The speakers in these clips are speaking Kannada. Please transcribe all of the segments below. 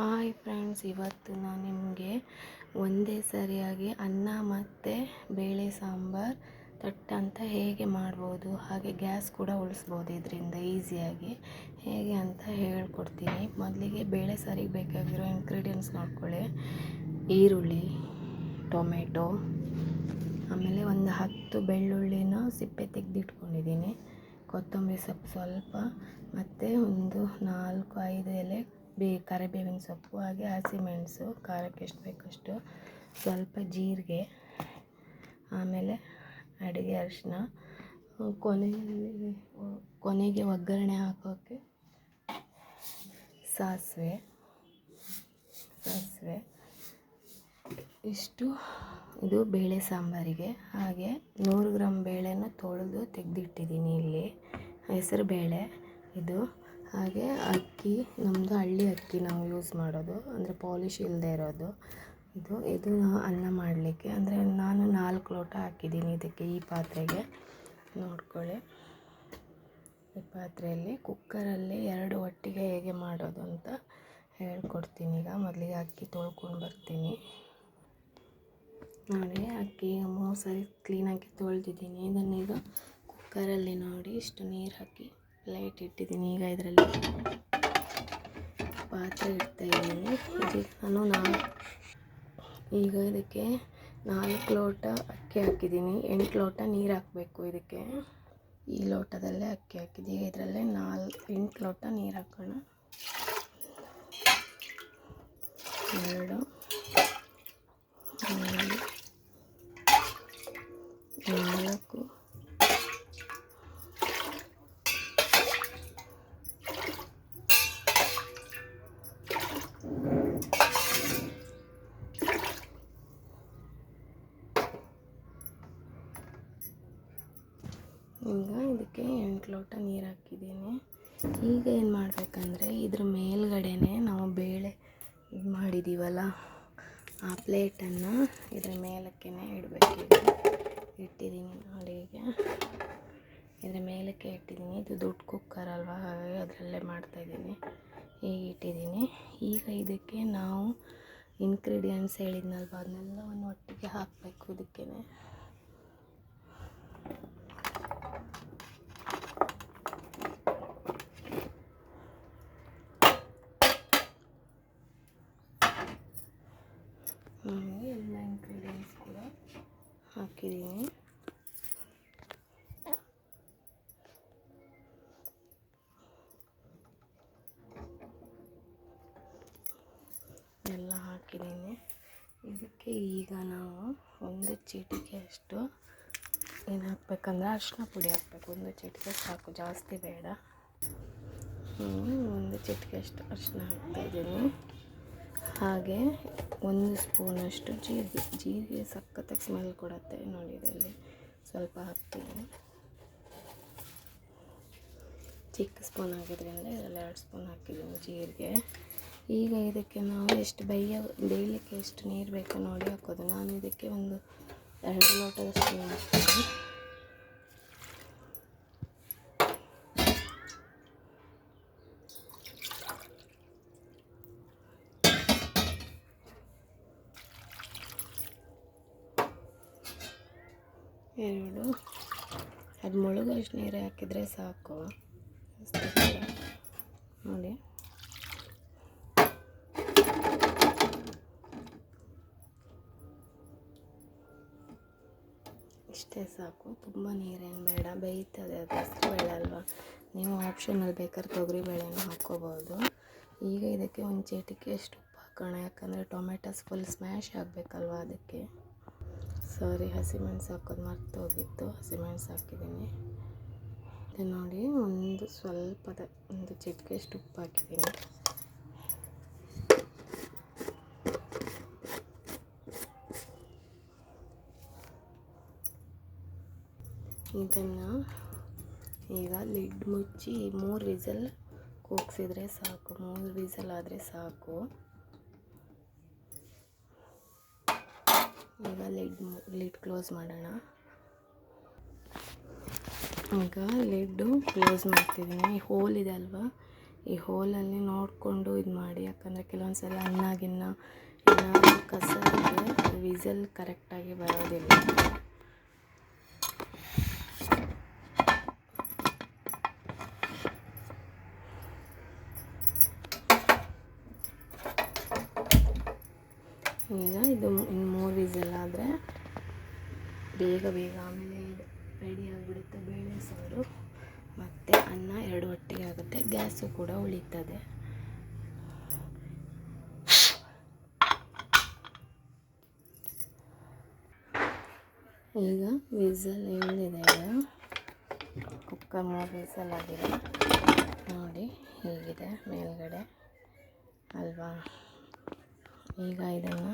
ಹಾಯ್ ಫ್ರೆಂಡ್ಸ್, ಇವತ್ತು ನಾನು ನಿಮಗೆ ಒಂದೇ ಸರಿಯಾಗಿ ಅನ್ನ ಮತ್ತು ಬೇಳೆ ಸಾಂಬಾರು, ತಟ್ಟ ಅಂತ ಹೇಗೆ ಮಾಡ್ಬೋದು, ಹಾಗೆ ಗ್ಯಾಸ್ ಕೂಡ ಉಳಿಸ್ಬೋದು ಇದರಿಂದ ಈಸಿಯಾಗಿ. ಹೇಗೆ ಅಂತ ಹೇಳ್ಕೊಡ್ತೀನಿ. ಮೊದಲಿಗೆ ಬೇಳೆ ಸಾರಿಗೆ ಬೇಕಾಗಿರೋ ಇಂಗ್ರೀಡಿಯೆಂಟ್ಸ್ ನೋಡ್ಕೊಳ್ಳಿ. ಈರುಳ್ಳಿ, ಟೊಮೆಟೊ, ಆಮೇಲೆ ಒಂದು ಹತ್ತು ಬೆಳ್ಳುಳ್ಳಿನ ಸಿಪ್ಪೆ ತೆಗೆದಿಟ್ಕೊಂಡಿದ್ದೀನಿ. ಕೊತ್ತಂಬರಿ ಸೊಪ್ಪು ಸ್ವಲ್ಪ, ಮತ್ತು ಒಂದು ನಾಲ್ಕು, ಐದು ಎಲೆ ಬೇ, ಕರಿಬೇವಿನ ಸೊಪ್ಪು ಹಾಗೆ ಹಸಿಮೆಣಸು ಖಾರಕ್ಕೆ ಎಷ್ಟು ಬೇಕಷ್ಟು ಸ್ವಲ್ಪ ಜೀರಿಗೆ, ಆಮೇಲೆ ಅಡುಗೆ ಅರಿಶಿನ, ಕೊನೆಯಲ್ಲಿ ಕೊನೆಗೆ ಒಗ್ಗರಣೆ ಹಾಕೋಕ್ಕೆ ಸಾಸಿವೆ ಸಾಸಿವೆ. ಇಷ್ಟು ಇದು ಬೇಳೆ ಸಾಂಬಾರಿಗೆ. ಹಾಗೆ ನೂರು ಗ್ರಾಮ್ ಬೇಳೆನ ತೊಳೆದು ತೆಗೆದಿಟ್ಟಿದ್ದೀನಿ ಇಲ್ಲಿ. ಹೆಸರು ಬೇಳೆ. ಇದು ಹಾಗೆ ಅಕ್ಕಿ ನಮ್ಮದು ಹಳ್ಳಿ ಅಕ್ಕಿ ನಾವು ಯೂಸ್ ಮಾಡೋದು. ಅಂದರೆ ಪಾಲಿಶ್ ಇಲ್ಲದೆ ಇರೋದು. ಇದು ಇದು ಅನ್ನ ಮಾಡಲಿಕ್ಕೆ. ಅಂದರೆ ನಾನು ನಾಲ್ಕು ಲೋಟ ಹಾಕಿದ್ದೀನಿ ಇದಕ್ಕೆ ಈ ಪಾತ್ರೆಗೆ. ನೋಡ್ಕೊಳ್ಳಿ. ಈ ಪಾತ್ರೆಯಲ್ಲಿ ಕುಕ್ಕರಲ್ಲಿ ಎರಡು ಒಟ್ಟಿಗೆ ಹೇಗೆ ಮಾಡೋದು ಅಂತ ಹೇಳ್ಕೊಡ್ತೀನಿ ಈಗ. ಮೊದಲಿಗೆ ಅಕ್ಕಿ ತೊಳ್ಕೊಂಡು ಬರ್ತೀನಿ. ನೋಡಿ, ಅಕ್ಕಿ ಮೂರು ಸರಿ ಕ್ಲೀನಾಗಿ ತೊಳೆದಿದ್ದೀನಿ. ಇದನ್ನೀಗ ಕುಕ್ಕರಲ್ಲಿ ನೋಡಿ, ಇಷ್ಟು ನೀರು ಹಾಕಿ. ಲೈಟ್ ಇಟ್ಟಿದ್ದೀನಿ ಈಗ ಇದರಲ್ಲಿ. ಪಾತ್ರೆ ಇಡ್ತಾ ಇದ್ದೀನಿ. ಇದಕ್ಕೆ ನಾನು ಈಗ ಇದಕ್ಕೆ ನಾಲ್ಕು ಲೋಟ ಅಕ್ಕಿ ಹಾಕಿದ್ದೀನಿ. ಎಂಟು ಲೋಟ ನೀರು ಹಾಕಬೇಕು ಇದಕ್ಕೆ. ಈ ಲೋಟದಲ್ಲೇ ಅಕ್ಕಿ ಹಾಕಿದ್ದೀವಿ ಇದರಲ್ಲೇ ನಾಲ್ಕು ಎಂಟು ಲೋಟ ನೀರು ಹಾಕೋಣ. ಎರಡು ಮೂರು ನಾಲ್ಕು ಈಗ ಎಂಟು ಲೋಟ ನೀರು ಹಾಕಿದ್ದೀನಿ. ಈಗ ಏನು ಮಾಡಬೇಕಂದ್ರೆ ಇದ್ರ ಮೇಲ್ಗಡೆನೆ ನಾವು ಬೇಳೆ ಇದು ಮಾಡಿದ್ದೀವಲ್ಲ ಆ ಪ್ಲೇಟನ್ನು ಇದ್ರ ಮೇಲಕ್ಕೆ ಇಡಬೇಕು ಇಟ್ಟಿದ್ದೀನಿ ನೋಡಿ ಈಗ. ಇದ್ರ ಮೇಲಕ್ಕೆ ಇಟ್ಟಿದ್ದೀನಿ ಇದು ದುಡ್ಡು ಕುಕ್ಕರ್ ಅಲ್ವಾ, ಹಾಗಾಗಿ ಅದರಲ್ಲೇ ಮಾಡ್ತಾಯಿದ್ದೀನಿ ಈಗ ಇಟ್ಟಿದ್ದೀನಿ ಈಗ ಇದಕ್ಕೆ ನಾವು ಇನ್ಗ್ರೀಡಿಯೆಂಟ್ಸ್ ಹೇಳಿದ್ನಲ್ವ ಒಂದು ಒಟ್ಟಿಗೆ ಹಾಕಬೇಕು ಇದಕ್ಕೆ ಎಲ್ಲ ಇಂಗ್ರೀಡಿಯೆಂಟ್ಸ್ ಕೂಡ ಹಾಕಿದ್ದೀನಿ ಎಲ್ಲ ಹಾಕಿದ್ದೀನಿ. ಇದಕ್ಕೆ ಈಗ ನಾವು ಒಂದು ಚಿಟಿಕೆ ಅಷ್ಟು ಏನು ಹಾಕ್ಬೇಕಂದ್ರೆ ಅರಿಶಿನ ಪುಡಿ ಹಾಕಬೇಕು. ಒಂದು ಚಿಟಿಕೆ ಸಾಕು, ಜಾಸ್ತಿ ಬೇಡ. ಒಂದು ಚಿಟಿಕೆ ಅಷ್ಟು ಅರಿಶಿನ ಹಾಕ್ತಾಯಿದ್ದೀನಿ ಹಾಗೆ ಒಂದು ಸ್ಪೂನಷ್ಟು ಜೀರಿಗೆ ಜೀರಿಗೆ ಸಖತ್ತಾಗಿ ಸ್ಮೆಲ್ ಕೊಡುತ್ತೆ ನೋಡಿ ಇದರಲ್ಲಿ. ಸ್ವಲ್ಪ ಹಾಕ್ತೀನಿ. ಚಿಕ್ಕ ಸ್ಪೂನ್ ಆಗಿದ್ರಿಂದ ಇದರಲ್ಲಿ ಎರಡು ಸ್ಪೂನ್ ಹಾಕಿದ್ದೀನಿ ಜೀರಿಗೆ. ಈಗ ಇದಕ್ಕೆ ನಾವು ಎಷ್ಟು ಬೇಯ, ಬೇಯಲಿಕ್ಕೆ ಎಷ್ಟು ನೀರು ಬೇಕು ನೋಡಿ ಹಾಕೋದು. ನಾನು ಇದಕ್ಕೆ ಒಂದು ಎರಡು ಲೋಟದಷ್ಟು ನೀರು ಹಾಕ್ತೀನಿ. ಎರಡು. ಅದು ಮುಳುಗಷ್ಟು ನೀರು ಹಾಕಿದರೆ ಸಾಕು. ನೋಡಿ. ಇಷ್ಟೇ ಸಾಕು. ತುಂಬ ನೀರೇನು ಬೇಡ. ಬೇಯ್ತದೆ ಅದು. ಹಸಿರು ಬೇಳೆ ಅಲ್ವಾ? ನೀವು ಆಪ್ಷನಲ್ಲಿ ಬೇಕಾದ್ರೆ ತೊಗರಿ ಬೇಳೆನೂ ಹಾಕ್ಕೋಬೋದು. ಈಗ ಇದಕ್ಕೆ ಒಂದು ಚೀಟಿಕೆ ಎಷ್ಟು ಉಪ್ಪು ಹಾಕೋಣ. ಯಾಕಂದರೆ ಟೊಮೆಟೊಸ್ ಫುಲ್ ಸ್ಮ್ಯಾಶ್ ಆಗಬೇಕಲ್ವ ಅದಕ್ಕೆ. ಸಾರಿ ಹಸಿಮೆಣಸು ಹಾಕೋದು ಮರ್ತೋಗಿತ್ತು. ಹಸಿಮೆಣಸು ಹಾಕಿದ್ದೀನಿ. ಇದು ನೋಡಿ, ಒಂದು ಸ್ವಲ್ಪದ ಒಂದು ಚಿಟಿಕೆಷ್ಟು ಉಪ್ಪು ಹಾಕಿದ್ದೀನಿ. ಇದನ್ನು ಈಗ ಲಿಡ್ ಮುಚ್ಚಿ ಮೂರು ವಿಸಲ್ ಕೂಗಿಸಿದ್ರೆ ಸಾಕು. ಮೂರು ವಿಸಲ್ ಆದರೆ ಸಾಕು. ಈಗ ಲಿಡ್ ಲಿಡ್ ಕ್ಲೋಸ್ ಮಾಡೋಣ. ಈಗ ಲಿಡ್ಡು ಕ್ಲೋಸ್ ಮಾಡ್ತಿದ್ದೀನಿ. ಈ ಹೋಲ್ ಇದೆ ಅಲ್ವಾ? ಈ ಹೋಲಲ್ಲಿ ನೋಡಿಕೊಂಡು ಇದು ಮಾಡಿ. ಯಾಕಂದರೆ ಕೆಲವೊಂದು ಸಲ ಅನ್ನ ಏನಾದರೂ ಕಸ ಇದೆ ವಿಸಲ್ ಕರೆಕ್ಟಾಗಿ ಬರೋದಿಲ್ಲ. ಈಗ ಇದು ಇನ್ನು ಮೂರು ವಿಸಿಲ್ ಆದರೆ ಬೇಗ ಬೇಗ ಆಮೇಲೆ ಇದು ರೆಡಿ ಆಗಿಬಿಡುತ್ತೆ ಬೇಳೆ ಸಾರು. ಮತ್ತು ಅನ್ನ ಎರಡು ಒಟ್ಟಿಗೆ ಆಗುತ್ತೆ. ಗ್ಯಾಸು ಕೂಡ ಉಳಿತದೆ. ಈಗ ವಿಸಲ್ ಏನಿದೆ ಕುಕ್ಕರ್ ಮೂರು ವಿಸಲ್ ಆಗಿದೆ. ನೋಡಿ, ಹೀಗಿದೆ ಮೇಲ್ಗಡೆ. ಅಲ್ವಾ? ಈಗ ಇದನ್ನು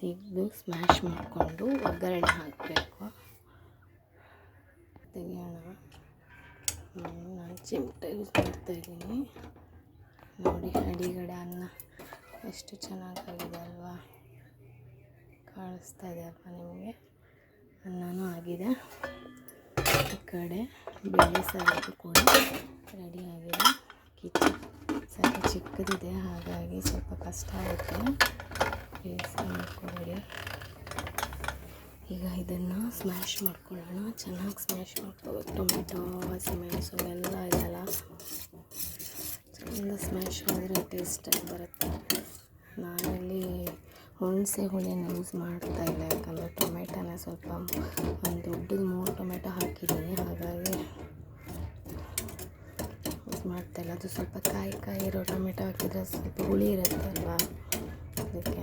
ತೆಗೆದು ಸ್ಮ್ಯಾಶ್ ಮಾಡಿಕೊಂಡು ಒಗ್ಗರಣೆ ಹಾಕಬೇಕು. ತೆಗಿಯೋಣ. ನಾನು ಚಿಮಟೆ ಯೂಸ್ ಮಾಡ್ತಾ ಇದ್ದೀನಿ. ನೋಡಿ, ಅಡಿಗಡೆ ಅನ್ನ ಎಷ್ಟು ಚೆನ್ನಾಗಾಗಿದೆ ಅಲ್ವಾ? ಕಾಣಿಸ್ತಾ ಇದೆ ಅಲ್ವಾ ನಿಮಗೆ? ಅನ್ನನೂ ಆಗಿದೆ. ಈ ಕಡೆ ಬೇಳೆ ಸಾರು ಕೂಡ ರೆಡಿಯಾಗಿದೆ ಕಿಚನ್ ಚಿಕ್ಕದಿದೆ ಹಾಗಾಗಿ ಸ್ವಲ್ಪ ಕಷ್ಟ ಆಗುತ್ತೆ. ಬೇಯಿಸಿ ಮಾಡ್ಕೊಬೇಡಿ ಈಗ ಇದನ್ನು ಸ್ಮ್ಯಾಶ್ ಮಾಡ್ಕೊಳ್ಳೋಣ. ಚೆನ್ನಾಗಿ ಸ್ಮ್ಯಾಶ್ ಮಾಡ್ಕೋಬೇಕು ಟೊಮೆಟೊ ಹಸಿಮೆಣಸು ಎಲ್ಲ ಇದೆಲ್ಲ ಚೆಂದ ಸ್ಮ್ಯಾಶ್ ಆದರೆ ಟೇಸ್ಟಾಗಿ ಬರುತ್ತೆ. ನಾನಲ್ಲಿ ಹುಣಸೆ ಹುಳಿನ ಯೂಸ್ ಮಾಡ್ತಾ ಇಲ್ಲ ಯಾಕಂದರೆ ಟೊಮೆಟೊನ ಸ್ವಲ್ಪ, ಒಂದು ದೊಡ್ಡದು ಮೂರು ಟೊಮೆಟೊ ಹಾಕಿದ್ದೀನಿ, ಹಾಗಾಗಿ ಯೂಸ್ ಮಾಡ್ತಾ ಅದು ಸ್ವಲ್ಪ ಕಾಯಿ ಕಾಯಿ ಇರೋ ಟೊಮೆಟೊ ಹಾಕಿದರೆ ಸ್ವಲ್ಪ ಹುಳಿ ಇರುತ್ತೆ ಅಲ್ವಾ? ಅದಕ್ಕೆ